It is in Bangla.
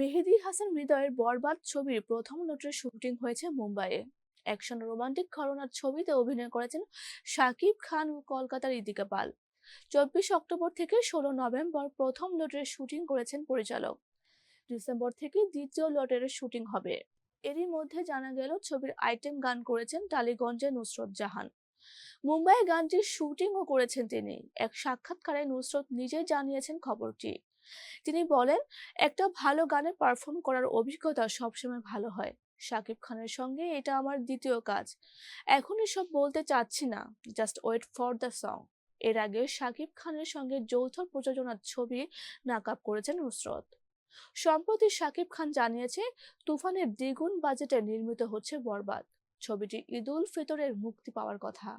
মেহেদী হাসান হৃদয়ের বরবাদ ছবির প্রথম লোটের শুটিং হয়েছে মুম্বাইয়ে। অ্যাকশন রোমান্টিক ঘরনার ছবিতে অভিনয় করেছেন শাকিব খান ও কলকাতার ইদিকা পাল। চব্বিশ অক্টোবর থেকে ষোলো নভেম্বর প্রথম লটের শুটিং করেছেন পরিচালক। ডিসেম্বর থেকে দ্বিতীয় লটের শুটিং হবে। এরই মধ্যে জানা গেল, ছবির আইটেম গান করেছেন টালিগঞ্জে নুসরত জাহান। মুম্বাইয়ে গানটির শুটিংও করেছেন তিনি। এক সাক্ষাৎকারে নুসরত নিজেই জানিয়েছেন খবরটি। তিনি বলেন, একটা ভালো গানে পারফর্ম করার অভিজ্ঞতা সবসময় ভালো হয়। শাকিব খানের সঙ্গে এটা আমার দ্বিতীয় কাজ। এখন এসব বলতে চাচ্ছি না। Just wait for the song এর আগে শাকিব খানের সঙ্গে যৌথ প্রযোজনার ছবি নাকাব করেছেন নুসরত। সম্প্রতি শাকিব খান জানিয়েছে, তুফানের দ্বিগুণ বাজেটে নির্মিত হচ্ছে বরবাদ। ছবিটি ঈদ উল ফিতরের মুক্তি পাওয়ার কথা।